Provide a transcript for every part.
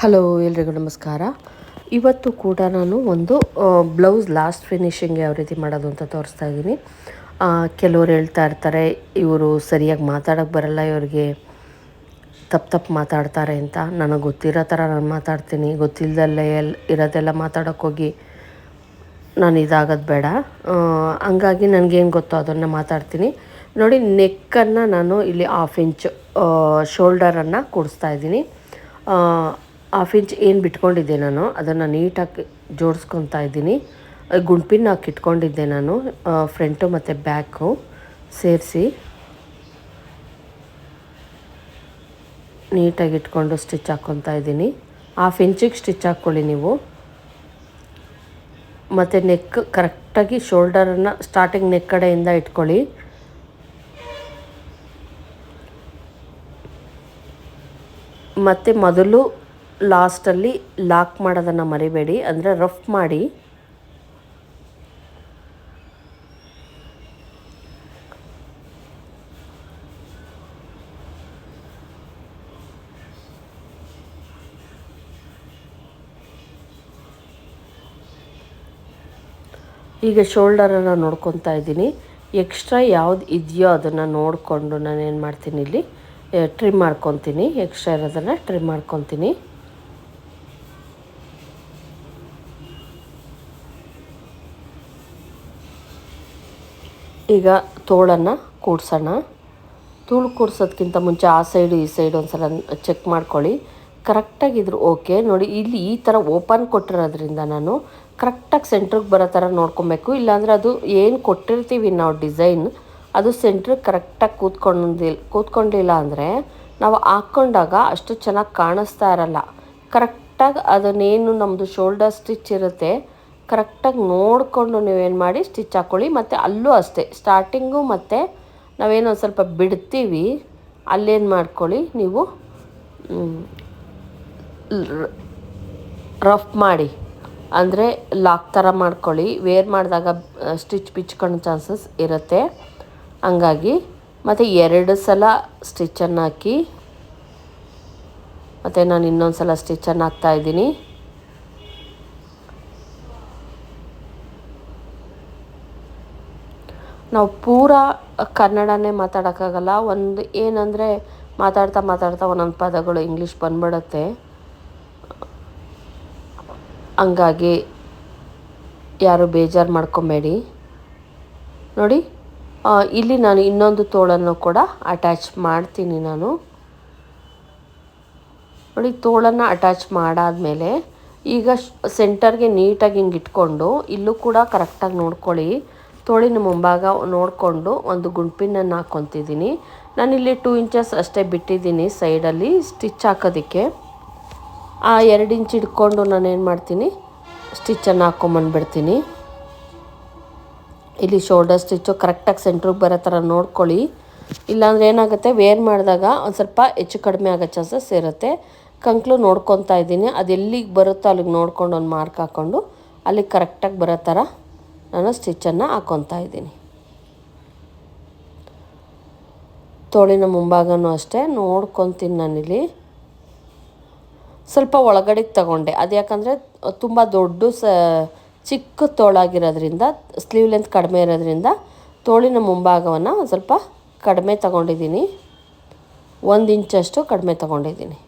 Hello ಎಲ್ರಿಗೂ ನಮಸ್ಕಾರ. ಇವತ್ತು ಕೂಡ ನಾನು ಒಂದು ಬ್ಲೌಸ್ ಲಾಸ್ಟ್ ಫಿನಿಶಿಂಗ್ ಯಾವ ರೀತಿ ಮಾಡೋದು ಅಂತ ತೋರಿಸ್ತಾ ಇದ್ದೀನಿ. ಕೆಲವರು ಹೇಳ್ತಾ ಇರ್ತಾರೆ, ಇವರು ಸರಿಯಾಗಿ ಮಾತಾಡೋಕ್ಕೆ ಬರಲ್ಲ, ಇವ್ರಿಗೆ ತಪ್ಪು ತಪ್ಪು ಮಾತಾಡ್ತಾರೆ ಅಂತ. ನನಗೆ ಗೊತ್ತಿರೋ ಥರ ನಾನು ಮಾತಾಡ್ತೀನಿ. ಗೊತ್ತಿಲ್ಲದಲ್ಲೇ ಎಲ್, ಇರೋದೆಲ್ಲ ಮಾತಾಡೋಕ್ಕೋಗಿ ನಾನು ಇದಾಗೋದು ಬೇಡ. ಹಂಗಾಗಿ ನನಗೇನು ಗೊತ್ತೋ ಅದನ್ನು ಮಾತಾಡ್ತೀನಿ. ನೋಡಿ ನೆಕ್ಕನ್ನು ನಾನು ಇಲ್ಲಿ ಹಾಫ್ ಇಂಚ್ ಶೋಲ್ಡರನ್ನು ಕೊಡಿಸ್ತಾ ಇದ್ದೀನಿ. ಹಾಫ್ ಇಂಚ್ ಏನು ಬಿಟ್ಕೊಂಡಿದ್ದೆ ನಾನು, ಅದನ್ನು ನೀಟಾಗಿ ಜೋಡಿಸ್ಕೊತಾ ಇದ್ದೀನಿ. ಗುಂಡ್ಪಿನ ಹಾಕಿ ಇಟ್ಕೊಂಡಿದ್ದೆ ನಾನು ಫ್ರಂಟು ಮತ್ತು ಬ್ಯಾಕು ಸೇರಿಸಿ. ನೀಟಾಗಿ ಇಟ್ಕೊಂಡು ಸ್ಟಿಚ್ ಹಾಕ್ಕೊತಾ ಇದ್ದೀನಿ. ಹಾಫ್ ಇಂಚಿಗೆ ಸ್ಟಿಚ್ ಹಾಕ್ಕೊಳ್ಳಿ ನೀವು. ಮತ್ತು ನೆಕ್ ಕರೆಕ್ಟಾಗಿ ಶೋಲ್ಡರನ್ನು ಸ್ಟಾರ್ಟಿಂಗ್ ನೆಕ್ ಕಡೆಯಿಂದ ಇಟ್ಕೊಳ್ಳಿ. ಮತ್ತು ಮೊದಲು ಲಾಸ್ಟಲ್ಲಿ ಲಾಕ್ ಮಾಡೋದನ್ನು ಮರಿಬೇಡಿ, ಅಂದರೆ ರಫ್ ಮಾಡಿ. ಈಗ ಶೋಲ್ಡರನ್ನು ನೋಡ್ಕೊತಾ ಇದ್ದೀನಿ. ಎಕ್ಸ್ಟ್ರಾ ಯಾವ್ದು ಇದೆಯೋ ಅದನ್ನು ನೋಡಿಕೊಂಡು ನಾನು ಏನು ಮಾಡ್ತೀನಿ ಇಲ್ಲಿ ಟ್ರಿಮ್ ಮಾಡ್ಕೊತೀನಿ. ಎಕ್ಸ್ಟ್ರಾ ಇರೋದನ್ನು ಟ್ರಿಮ್ ಮಾಡ್ಕೊತೀನಿ. ಈಗ ತೋಳನ್ನು ಕೂಡ್ಸೋಣ. ತೋಳು ಕೂಡ್ಸೋದ್ಕಿಂತ ಮುಂಚೆ ಆ ಸೈಡು, ಈ ಸೈಡು ಒಂದು ಸಲ ಚೆಕ್ ಮಾಡ್ಕೊಳ್ಳಿ ಕರೆಕ್ಟಾಗಿದ್ರು ಓಕೆ ನೋಡಿ, ಇಲ್ಲಿ ಈ ಥರ ಓಪನ್ ಕೊಟ್ಟಿರೋದ್ರಿಂದ ನಾನು ಕರೆಕ್ಟಾಗಿ ಸೆಂಟ್ರಿಗೆ ಬರೋ ಥರ ನೋಡ್ಕೊಬೇಕು. ಇಲ್ಲಾಂದರೆ ಅದು ಏನು ಕೊಟ್ಟಿರ್ತೀವಿ ನಾವು ಡಿಸೈನ್ ಅದು ಸೆಂಟ್ರಿಗೆ ಕರೆಕ್ಟಾಗಿ ಕೂತ್ಕೊಂಡಿಲ್ಲ ಕೂತ್ಕೊಂಡಿಲ್ಲ ಅಂದರೆ ನಾವು ಹಾಕ್ಕೊಂಡಾಗ ಅಷ್ಟು ಚೆನ್ನಾಗಿ ಕಾಣಿಸ್ತಾ ಇರಲ್ಲ. ಕರೆಕ್ಟಾಗಿ ಅದನ್ನೇನು ನಮ್ಮದು ಶೋಲ್ಡರ್ ಸ್ಟಿಚ್ ಇರುತ್ತೆ ಕರೆಕ್ಟಾಗಿ ನೋಡಿಕೊಂಡು ನೀವೇನು ಮಾಡಿ ಸ್ಟಿಚ್ ಹಾಕ್ಕೊಳ್ಳಿ ಮತ್ತು ಅಲ್ಲೂ ಅಷ್ಟೇ, ಸ್ಟಾರ್ಟಿಂಗು ಮತ್ತು ನಾವೇನೋ ಸ್ವಲ್ಪ ಬಿಡ್ತೀವಿ, ಅಲ್ಲೇನು ಮಾಡ್ಕೊಳ್ಳಿ ನೀವು ರಫ್ ಮಾಡಿ. ಅಂದರೆ ಲಾಕ್ ಥರ ಮಾಡ್ಕೊಳ್ಳಿ. ವೇರ್ ಮಾಡಿದಾಗ ಸ್ಟಿಚ್ ಬಿಚ್ಕೊಳ್ಳೋ ಚಾನ್ಸಸ್ ಇರುತ್ತೆ. ಹಂಗಾಗಿ ಮತ್ತು ಎರಡು ಸಲ ಸ್ಟಿಚ್ಚನ್ನು ಹಾಕಿ, ಮತ್ತು ನಾನು ಇನ್ನೊಂದು ಸಲ ಸ್ಟಿಚ್ಚನ್ನು ಹಾಕ್ತಾ ನಾವು ಪೂರಾ ಕನ್ನಡನೇ ಮಾತಾಡೋಕ್ಕಾಗಲ್ಲ. ಒಂದು ಏನಂದರೆ ಮಾತಾಡ್ತಾ ಮಾತಾಡ್ತಾ ಒಂದೊಂದು ಪದಗಳು ಇಂಗ್ಲೀಷ್ ಬಂದ್ಬಿಡುತ್ತೆ. ಹಂಗಾಗಿ ಯಾರು ಬೇಜಾರು ಮಾಡ್ಕೊಬೇಡಿ. ನೋಡಿ ಇಲ್ಲಿ ನಾನು ಇನ್ನೊಂದು ತೋಳನ್ನು ಕೂಡ ಅಟ್ಯಾಚ್ ಮಾಡ್ತೀನಿ ನಾನು. ನೋಡಿ, ತೋಳನ್ನು ಅಟ್ಯಾಚ್ ಮಾಡಾದಮೇಲೆ ಈಗ ಸೆಂಟರ್ಗೆ ನೀಟಾಗಿ ಹಿಂಗೆ ಇಟ್ಕೊಂಡು ಇಲ್ಲೂ ಕೂಡ ಕರೆಕ್ಟಾಗಿ ನೋಡ್ಕೊಳ್ಳಿ. ತೋಳಿನ ಮುಂಭಾಗ ನೋಡಿಕೊಂಡು ಒಂದು ಗುಂಪಿನನ್ನು ಹಾಕ್ಕೊತಿದ್ದೀನಿ ನಾನಿಲ್ಲಿ ಟೂ ಇಂಚಸ್ ಅಷ್ಟೇ ಬಿಟ್ಟಿದ್ದೀನಿ ಸೈಡಲ್ಲಿ ಸ್ಟಿಚ್ ಹಾಕೋದಕ್ಕೆ. ಆ ಎರಡು ಇಂಚ್ ಹಿಡ್ಕೊಂಡು ನಾನು ಏನು ಮಾಡ್ತೀನಿ ಸ್ಟಿಚ್ಚನ್ನು ಹಾಕ್ಕೊಂಬಂದ್ಬಿಡ್ತೀನಿ ಇಲ್ಲಿ ಶೋಲ್ಡರ್ ಸ್ಟಿಚ್ಚು ಕರೆಕ್ಟಾಗಿ ಸೆಂಟ್ರಿಗೆ ಬರೋ ಥರ ನೋಡ್ಕೊಳ್ಳಿ. ಇಲ್ಲಾಂದ್ರೆ ಏನಾಗುತ್ತೆ ವೇರ್ ಮಾಡಿದಾಗ ಒಂದು ಸ್ವಲ್ಪ ಹೆಚ್ಚು ಕಡಿಮೆ ಆಗೋ ಚಾನ್ಸಸ್ ಇರುತ್ತೆ. ಕಂಕ್ಲು ನೋಡ್ಕೊತಾ ಇದ್ದೀನಿ ಅದೆಲ್ಲಿಗೆ ಬರುತ್ತೋ ಅಲ್ಲಿಗೆ ನೋಡ್ಕೊಂಡು ಒಂದು ಮಾರ್ಕ್ ಹಾಕ್ಕೊಂಡು ಅಲ್ಲಿಗೆ ಕರೆಕ್ಟಾಗಿ ಬರೋ ಥರ ನಾನು ಸ್ಟಿಚ್ಚನ್ನು ಹಾಕ್ಕೊತಾ ಇದ್ದೀನಿ. ತೋಳಿನ ಮುಂಭಾಗನೂ ಅಷ್ಟೇ, ನೋಡ್ಕೊತೀನಿ ನಾನಿಲ್ಲಿ. ಸ್ವಲ್ಪ ಒಳಗಡೆಗೆ ತಗೊಂಡೆ. ಅದು ಯಾಕಂದರೆ ತುಂಬ ದೊಡ್ಡ ಸ, ಚಿಕ್ಕ ತೋಳಾಗಿರೋದ್ರಿಂದ, ಸ್ಲೀವ್ ಲೆಂತ್ ಕಡಿಮೆ ಇರೋದ್ರಿಂದ ತೋಳಿನ ಮುಂಭಾಗವನ್ನು ಸ್ವಲ್ಪ ಕಡಿಮೆ ತಗೊಂಡಿದ್ದೀನಿ. ಒಂದು ಇಂಚಷ್ಟು ಕಡಿಮೆ ತಗೊಂಡಿದ್ದೀನಿ.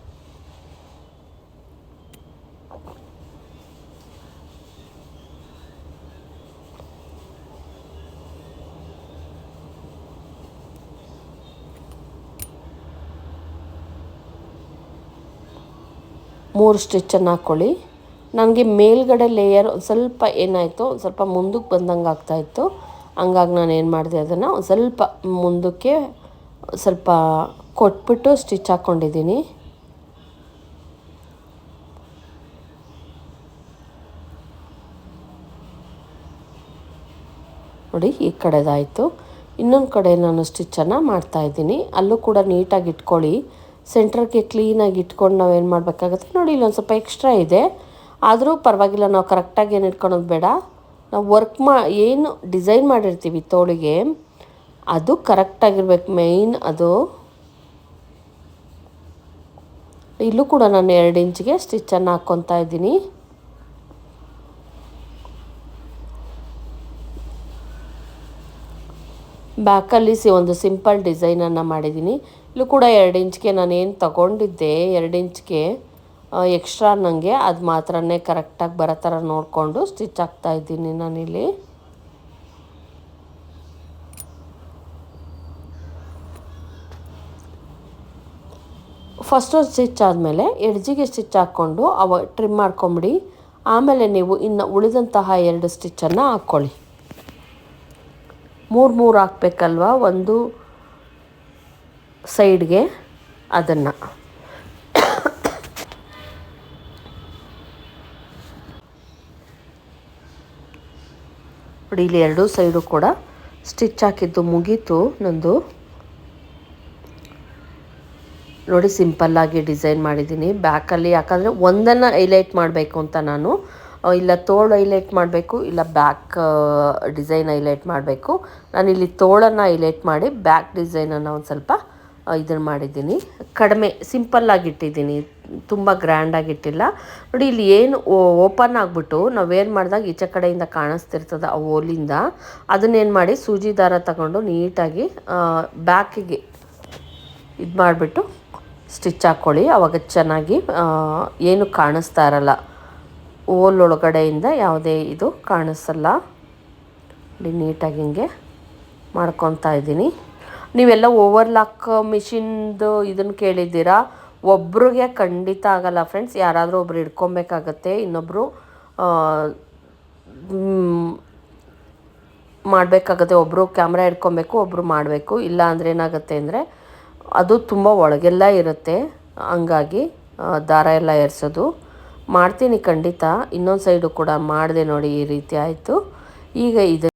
ಮೂರು ಸ್ಟಿಚ್ಚನ್ನು ಹಾಕ್ಕೊಳ್ಳಿ ನನಗೆ ಮೇಲ್ಗಡೆ ಲೇಯರ್ ಒಂದು ಸ್ವಲ್ಪ ಏನಾಯಿತು, ಒಂದು ಸ್ವಲ್ಪ ಮುಂದಕ್ಕೆ ಬಂದಂಗೆ ಆಗ್ತಾಯಿತ್ತು ಹಂಗಾಗಿ ನಾನು ಏನು ಮಾಡಿದೆ ಅದನ್ನು ಒಂದು ಸ್ವಲ್ಪ ಮುಂದಕ್ಕೆ ಸ್ವಲ್ಪ ಕೊಟ್ಬಿಟ್ಟು ಸ್ಟಿಚ್ ಹಾಕ್ಕೊಂಡಿದ್ದೀನಿ ನೋಡಿ, ಈ ಕಡೆದಾಯಿತು. ಇನ್ನೊಂದು ಕಡೆ ನಾನು ಸ್ಟಿಚ್ಚನ್ನು ಮಾಡ್ತಾಯಿದ್ದೀನಿ ಅಲ್ಲೂ ಕೂಡ ನೀಟಾಗಿ ಇಟ್ಕೊಳ್ಳಿ. ಸೆಂಟ್ರಿಗೆ ಕ್ಲೀನಾಗಿ ಇಟ್ಕೊಂಡು ನಾವು ಏನು ಮಾಡಬೇಕಾಗತ್ತೆ? ನೋಡಿ, ಇಲ್ಲೊಂದು ಸ್ವಲ್ಪ ಎಕ್ಸ್ಟ್ರಾ ಇದೆ. ಆದರೂ ಪರವಾಗಿಲ್ಲ, ನಾವು ಕರೆಕ್ಟಾಗಿ ಏನು ಇಟ್ಕೊಳೋದು ಬೇಡ. ನಾವು ವರ್ಕ್ ಮಾ, ಏನು ಡಿಸೈನ್ ಮಾಡಿರ್ತೀವಿ ತೋಳಿಗೆ, ಅದು ಕರೆಕ್ಟಾಗಿರ್ಬೇಕು ಮೇಯ್ನ್ ಅದು ಇಲ್ಲೂ ಕೂಡ ನಾನು ಎರಡು ಇಂಚಿಗೆ ಸ್ಟಿಚ್ಚನ್ನು ಹಾಕ್ಕೊತಾ ಇದ್ದೀನಿ. ಬ್ಯಾಕಲ್ಲಿ ಸಿ ಒಂದು ಸಿಂಪಲ್ ಡಿಸೈನನ್ನು ಮಾಡಿದ್ದೀನಿ ಇಲ್ಲೂ ಕೂಡ ಎರಡು ಇಂಚ್ಗೆ ನಾನು ಏನು ತಗೊಂಡಿದ್ದೆ, ಎರಡು ಇಂಚ್ಗೆ ಎಕ್ಸ್ಟ್ರಾ ನನಗೆ ಅದು ಮಾತ್ರನೇ ಕರೆಕ್ಟಾಗಿ ಬರೋ ಥರ ನೋಡಿಕೊಂಡು ಸ್ಟಿಚ್ ಹಾಕ್ತಾ ಇದ್ದೀನಿ ನಾನಿಲ್ಲಿ. ಫಸ್ಟ್ ಸ್ಟಿಚ್ ಆದಮೇಲೆ ಎಡ್ಜಿಗೆ ಸ್ಟಿಚ್ ಹಾಕ್ಕೊಂಡು ಅವ ಟ್ರಿಮ್ ಮಾಡ್ಕೊಂಬಿಡಿ. ಆಮೇಲೆ ನೀವು ಇನ್ನು ಉಳಿದಂತಹ ಎರಡು ಸ್ಟಿಚ್ಚನ್ನು ಹಾಕ್ಕೊಳ್ಳಿ. ಮೂರು ಮೂರು ಹಾಕ್ಬೇಕಲ್ವ ಒಂದು ಸೈಡ್ಗೆ ಅದನ್ನು. ನೋಡಿ, ಇಲ್ಲಿ ಎರಡೂ ಸೈಡು ಕೂಡ ಸ್ಟಿಚ್ ಹಾಕಿದ್ದು ಮುಗೀತು ನಂದು. ನೋಡಿ, ಸಿಂಪಲ್ಲಾಗಿ ಡಿಸೈನ್ ಮಾಡಿದ್ದೀನಿ. ಬ್ಯಾಕಲ್ಲಿ ಯಾಕಂದರೆ ಒಂದನ್ನು ಹೈಲೈಟ್ ಮಾಡಬೇಕು ಅಂತ ನಾನು ಇಲ್ಲ ತೋಳು ಹೈಲೈಟ್ ಮಾಡಬೇಕು, ಇಲ್ಲ ಬ್ಯಾಕ್ ಡಿಸೈನ್ ಹೈಲೈಟ್ ಮಾಡಬೇಕು. ನಾನಿಲ್ಲಿ ತೋಳನ್ನು ಹೈಲೈಟ್ ಮಾಡಿ ಬ್ಯಾಕ್ ಡಿಸೈನನ್ನು ಒಂದು ಸ್ವಲ್ಪ ಇದನ್ನು ಮಾಡಿದ್ದೀನಿ. ಕಡಿಮೆ ಸಿಂಪಲ್ಲಾಗಿ ಇಟ್ಟಿದ್ದೀನಿ. ತುಂಬ ಗ್ರ್ಯಾಂಡಾಗಿಟ್ಟಿಲ್ಲ ನೋಡಿ, ಇಲ್ಲಿ ಏನು ಓಪನ್ ಆಗಿಬಿಟ್ಟು ನಾವೇನು ಮಾಡಿದಾಗ ಈಚೆ ಕಡೆಯಿಂದ ಕಾಣಿಸ್ತಿರ್ತದೆ ಆ ಓಲಿಂದ ಅದನ್ನೇನು ಮಾಡಿ ಸೂಜಿ ದಾರ ತಗೊಂಡು ನೀಟಾಗಿ ಬ್ಯಾಕಿಗೆ ಇದು ಮಾಡಿಬಿಟ್ಟು ಸ್ಟಿಚ್ ಹಾಕ್ಕೊಳ್ಳಿ ಅವಾಗ ಚೆನ್ನಾಗಿ ಏನು ಕಾಣಿಸ್ತಾ ಇರಲ್ಲ. ಓಲ್ ಒಳಗಡೆಯಿಂದ ಯಾವುದೇ ಇದು ಕಾಣಿಸಲ್ಲ. ಇಲ್ಲಿ ನೀಟಾಗಿ ಹಿಂಗೆ ಮಾಡ್ಕೊತಾ ಇದ್ದೀನಿ. ನೀವೆಲ್ಲ ಓವರ್ಲಾಕ್ ಮಿಷಿನ್ದು ಇದನ್ನು ಕೇಳಿದ್ದೀರಾ? ಒಬ್ರಿಗೆ ಖಂಡಿತ ಆಗಲ್ಲ ಫ್ರೆಂಡ್ಸ್. ಯಾರಾದರೂ ಒಬ್ರು ಹಿಡ್ಕೊಬೇಕಾಗತ್ತೆ. ಇನ್ನೊಬ್ಬರು ಮಾಡಬೇಕಾಗತ್ತೆ. ಒಬ್ಬರು ಕ್ಯಾಮ್ರಾ ಹಿಡ್ಕೊಬೇಕು ಒಬ್ಬರು ಮಾಡಬೇಕು. ಇಲ್ಲ ಅಂದರೆ ಏನಾಗುತ್ತೆ ಅಂದರೆ ಅದು ತುಂಬ ಒಳಗೆಲ್ಲ ಇರುತ್ತೆ. ಹಂಗಾಗಿ ದಾರ ಎಲ್ಲ ಏರ್ಸೋದು. ಮಾಡ್ತೀನಿ ಖಂಡಿತ. ಇನ್ನೊಂದು ಸೈಡು ಕೂಡ ಮಾಡಿದೆ ನೋಡಿ ಈ ರೀತಿ ಆಯಿತು. ಈಗ ಇದು